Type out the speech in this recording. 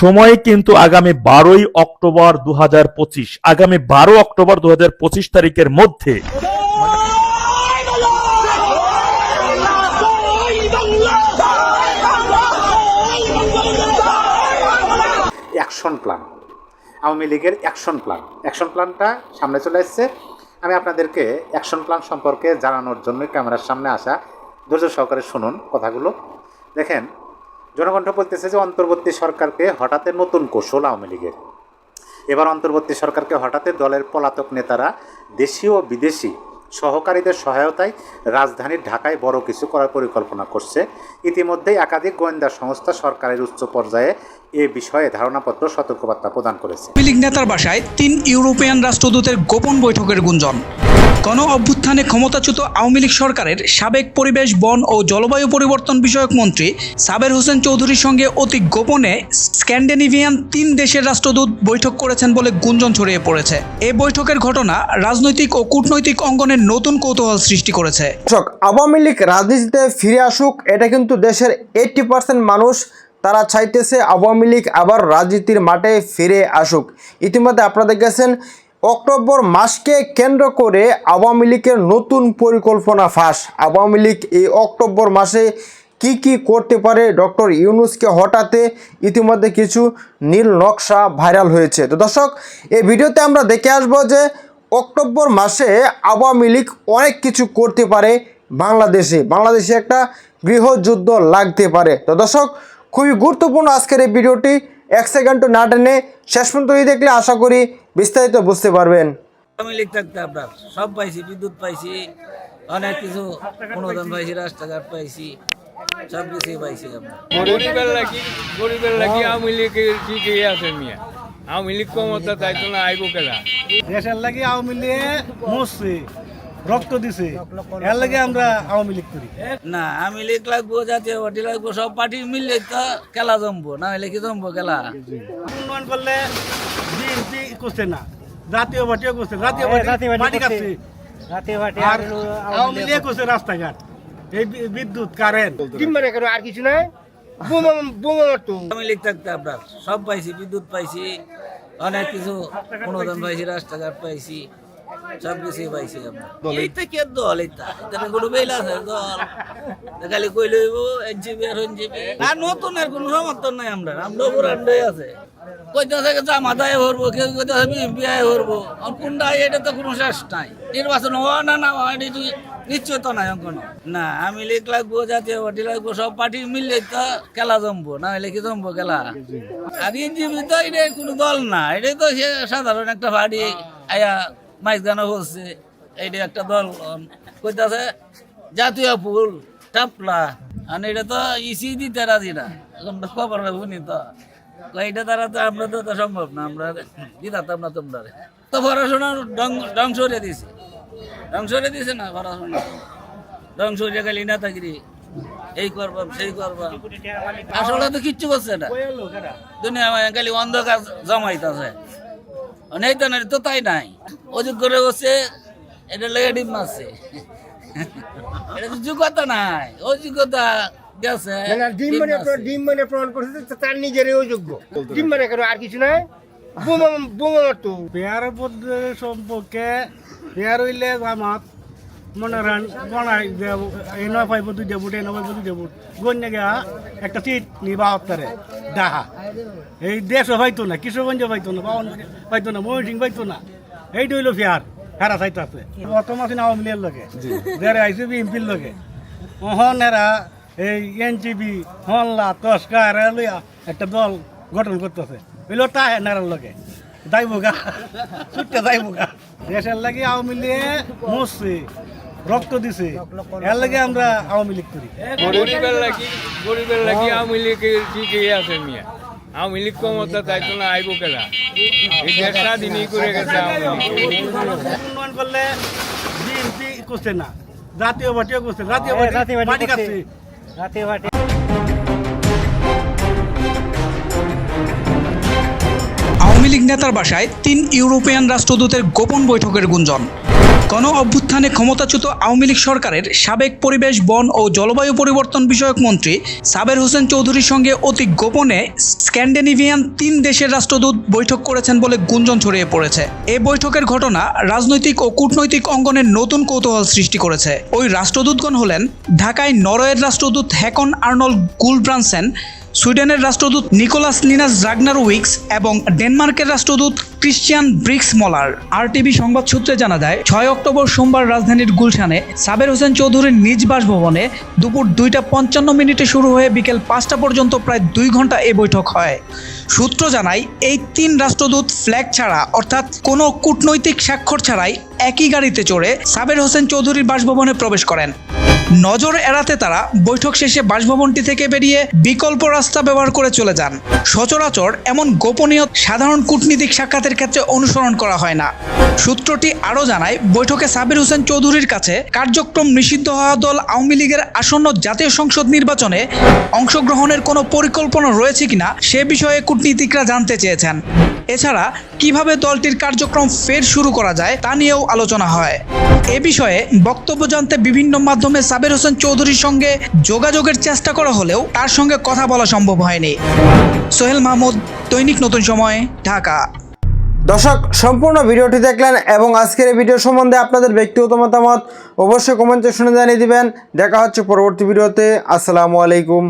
সময় কিন্তু আগামী বারোই অক্টোবর দু হাজার পঁচিশ, আগামী বারো অক্টোবর দু হাজার পঁচিশ তারিখের মধ্যে অ্যাকশন প্ল্যান। আওয়ামী লীগের অ্যাকশন প্ল্যান। অ্যাকশন প্ল্যানটা সামনে চলে এসছে। আমি আপনাদেরকে অ্যাকশন প্ল্যান সম্পর্কে জানানোর জন্য ক্যামেরার সামনে আসা। ধৈর্য সহকারে শুনুন কথাগুলো। দেখেন জনকণ্ঠ বলতেছে যে অন্তর্বর্তী সরকারকে হঠাতে নতুন কৌশল আওয়ামী লীগের। এবার অন্তর্বর্তী সরকারকে হঠাতে দলের পলাতক নেতারা দেশীয় ও বিদেশি সহকারীদের সহায়তায় রাজধানী ঢাকায় বড় কিছু করার পরিকল্পনা করছে। ইতিমধ্যেই একাধিক গোয়েন্দা সংস্থা সরকারের উচ্চ পর্যায়ে এ বিষয়ে ধারণাপত্র সতর্কবার্তা প্রদান করেছে। লীগ নেতার বাসায় তিন ইউরোপিয়ান রাষ্ট্রদূতের গোপন বৈঠকের গুঞ্জন। গণ অভ্যুত্থানে ক্ষমতাচ্যুত আওয়ামী লীগ সরকারের সাবেক পরিবেশ বন ও জলবায়ু পরিবর্তন বিষয়ক মন্ত্রী সাবের হোসেন চৌধুরীর সঙ্গে অতি গোপনে স্ক্যান্ডেনিভিয়ান তিন দেশের রাষ্ট্রদূত বৈঠক করেছেন বলে গুঞ্জন ছড়িয়ে পড়েছে। এ বৈঠকের ঘটনা রাজনৈতিক ও কূটনৈতিক অঙ্গনের নতুন কৌতূহল সৃষ্টি করেছে। আওয়ামী লীগ রাজনীতিতে ফিরে আসুক এটা কিন্তু দেশের এইটটি পার্সেন্ট মানুষ তারা চাইতেছে আওয়ামী লীগ আবার রাজনীতির মাঠে ফিরে আসুক। ইতিমধ্যে আপনারা দেখেছেন, অক্টোবর মাসকে কেন্দ্র করে আওয়ামী লীগের নতুন পরিকল্পনা ফাঁস। আওয়ামী লীগ এই অক্টোবর মাসে কি কি করতে পারে ডক্টর ইউনুসকে হঠাতে ইতিমধ্যে কিছু নীল নকশা ভাইরাল হয়েছে। তো দর্শক, এই ভিডিওতে আমরা দেখে আসব যে অক্টোবর মাসে আওয়ামী লীগ অনেক কিছু করতে পারে বাংলাদেশে। বাংলাদেশে একটা গৃহযুদ্ধ লাগতে পারে। তো দর্শক খুবই গুরুত্বপূর্ণ আজকের এই ভিডিওটি এক সেকেন্ড না টেনে শেষ পর্যন্ত এই দেখলে আশা করি বিস্তারিত বুঝতে পারবেন। আমি লিখতে থাকতে আপনার সব পাইছি বিদ্যুৎ পাইছি অনেক কিছু অনুদান পাইছি রাস্তাঘাট পাইছি সব কিছুই পাইছি আপনার গরিবের লাগি গরিবের লাগি আওয়ামী লীগের ঠিকই আছে মিয়া। আওয়ামী লীগ ক্ষমতা তাই তো না আইব কেলা? দেশের লাগে আওয়ামী লীগে মরছে। রক্ত দিছে। এর লাগে আমরা আওয়ামী লীগ করি। না আমি লিখ লাগবো জাতীয় পার্টি লাগবো সব পার্টি মিললে তো খেলা জমবো না হলে কি জমবো খেলা? উন্নয়ন করলে বিএনপি করছে না জাতীয় পার্টিও করছে জাতীয় পার্টি কাটছে। আর আওয়ামী লীগ করছে। রাস্তাঘাট। এই বিদ্যুৎ কারেন্ট আর আমি লিখ থাকতে আপনার সব পাইছি বিদ্যুৎ পাইছি অনেক কিছু অনুদান পাইছি রাস্তাঘাট পাইছি। সব কিছুই পাইছি আপনার এই কে দল এইটা? এটা কোনো বেল আছে দল। খালি কই লইব? এনজিপি আর এনজিপি আর নতুন আর কোনো সমর্থন নাই আমরা। আমরা পুরান্ডই আছে। ভরবো কেউ আয় ভরবো আর কোনটা এটা তো কোনো শেষ নাই। নির্বাচন হওয়া না না হওয়া এটা তো নিশ্চয়তা নাই কোনো না আমি লিখ লাগবো জাতীয় পার্টি লাগবো সব পার্টি মিললে তো খেলা জমবো না হলে কি জমবো খেলা? আর এনজিপি তো এটা কোনো দল না এটাই তো সে সাধারণ একটা পার্টি আয়া মাইক গানা বলছে এইটা একটা দল কইতাছে, জাতীয় ফুল, টাপলা। আর এটা তো ইসি দিতে রাজি না। এখন তো খবর শুনি তো। এইটা দ্বারা তো আমরা তো সম্ভব না, আমরা দিতাম না তোমরা তো পড়াশোনা ধ্বংস হয়ে দিছে। ধ্বংস হয়ে দিছে না পড়াশোনা? ধ্বংস হয়ে গেলি নেতাগিরি, এই করবাম সেই করবাম আসলে তো কিচ্ছু করছে না। দুনিয়া খালি অন্ধকার জমাইতেছে। নেই তো না তো তাই নাই। অযোগ্য করে বসে এটা লেগে ডিম মারছে। এটা তো যোগ্যতা নাই। অযোগ্যতা গেছে। ডিম মারছে। ডিম মানে প্রমাণ করছে তার নিজেরই অযোগ্য। ডিম মানে কেন আর কিছু নাই। বোমা বোমা মারতো। পেয়ার পদ্ধতি সম্পর্কে পেয়ার হইলে জামাত মনে রান বনাই যে এই নয় পাইব দুই দেবুট এই নয় পাইব দুই দেবুট। গণ্য গিয়া একটা সিট নিবা হত্যারে ডাহা এই দেশও পাইতো না কিশোরগঞ্জ পাইতো না বাউন পাইতো না ময়ূরসিং পাইতো না। এইটা হইল ফেয়ার হেরা চাইতে আছে। প্রথম আছে আওয়ামী লীগের লগে। যারা আইসি বিএনপির লগে। ওহন এরা এই এনজিবি হল্লা তস্কা এরা লইয়া একটা দল গঠন করতেছে। হইল তা হেনারার লগে। যাইবো গা। ছুটতে যাইবো গা। দেশের লাগে আওয়ামী লীগে মরছে। রক্ত দিছে। এর লাগে আমরা আওয়ামী লীগ করি। গরিবের লাগি গরিবের লাগি আওয়ামী লীগের ঠিকই আছে মিয়া? আওয়ামী লীগ ক্ষমতা তাই তো না আইব কেলা? এই দেশ স্বাধীনই করে গেছে আওয়ামী উন্নয়ন করলে বিএনপি করছে না জাতীয় পার্টিও করছে জাতীয় পার্টি মাটি কাটছে। আওয়ামী লীগ নেতার বাসায় তিন ইউরোপিয়ান রাষ্ট্রদূতের গোপন বৈঠকের গুঞ্জন। গণ অভ্যুত্থানে ক্ষমতাচ্যুত আওয়ামী লীগ সরকারের সাবেক পরিবেশ, বন ও জলবায়ু পরিবর্তন বিষয়ক মন্ত্রী সাবের হোসেন চৌধুরীর সঙ্গে অতি গোপনে স্ক্যান্ডেনিভিয়ান তিন দেশের রাষ্ট্রদূত বৈঠক করেছেন বলে গুঞ্জন ছড়িয়ে পড়েছে। এই বৈঠকের ঘটনা রাজনৈতিক ও কূটনৈতিক অঙ্গনে নতুন কৌতূহল সৃষ্টি করেছে। ওই রাষ্ট্রদূতগণ হলেন ঢাকায় নরওয়ের রাষ্ট্রদূত হ্যাকন আর্নল্ড গুলব্রানসেন সুইডেনের রাষ্ট্রদূত নিকোলাস লিনাস জাগনার উইক্স এবং ডেনমার্কের রাষ্ট্রদূত ক্রিশ্চিয়ান ব্রিক্স মলার। আরটিভি সংবাদ সূত্রে জানা যায়, ছয় অক্টোবর সোমবার রাজধানীর গুলশানে সাবের হোসেন চৌধুরীর নিজ বাসভবনে দুপুর দুইটা পঞ্চান্ন মিনিটে শুরু হয়ে বিকেল পাঁচটা পর্যন্ত প্রায় দুই ঘণ্টা এই বৈঠক হয়। সূত্র জানায়, এই তিন রাষ্ট্রদূত ফ্ল্যাগ ছাড়া, অর্থাৎ কোনো কূটনৈতিক স্বাক্ষর ছাড়াই একই গাড়িতে চড়ে সাবের হোসেন চৌধুরীর বাসভবনে প্রবেশ করেন। নজর এড়াতে তারা বৈঠক শেষে বাসভবনটি থেকে বেরিয়ে বিকল্প রাস্তা ব্যবহার করে চলে যান। সচরাচর এমন গোপনীয় সাধারণ কূটনীতিক সাক্ষাতের ক্ষেত্রে অনুসরণ করা হয় না। সূত্রটি আরও জানায়, বৈঠকে সাবির হোসেন চৌধুরীর কাছে কার্যক্রম নিষিদ্ধ হওয়া দল আওয়ামী লীগের আসন্ন জাতীয় সংসদ নির্বাচনে অংশগ্রহণের কোনো পরিকল্পনা রয়েছে কিনা সে বিষয়ে কূটনীতিকরা জানতে চেয়েছেন। এছাড়া কীভাবে দলটির কার্যক্রম ফের শুরু করা যায় তা নিয়েও আলোচনা হয়। এ বিষয়ে বক্তব্য জানতে বিভিন্ন মাধ্যমে সাবের হোসেন চৌধুরীর সঙ্গে যোগাযোগের চেষ্টা করা হলেও তার সঙ্গে কথা বলা সম্ভব হয়নি। সোহেল মাহমুদ, দৈনিক নতুন সময়, ঢাকা। দর্শক, সম্পূর্ণ ভিডিওটি দেখলেন এবং আজকের এই ভিডিও সম্বন্ধে আপনাদের ব্যক্তিগত মতামত অবশ্যই কমেন্টে শুনে জানিয়ে দিবেন। দেখা হচ্ছে পরবর্তী ভিডিওতে। আসসালামু আলাইকুম।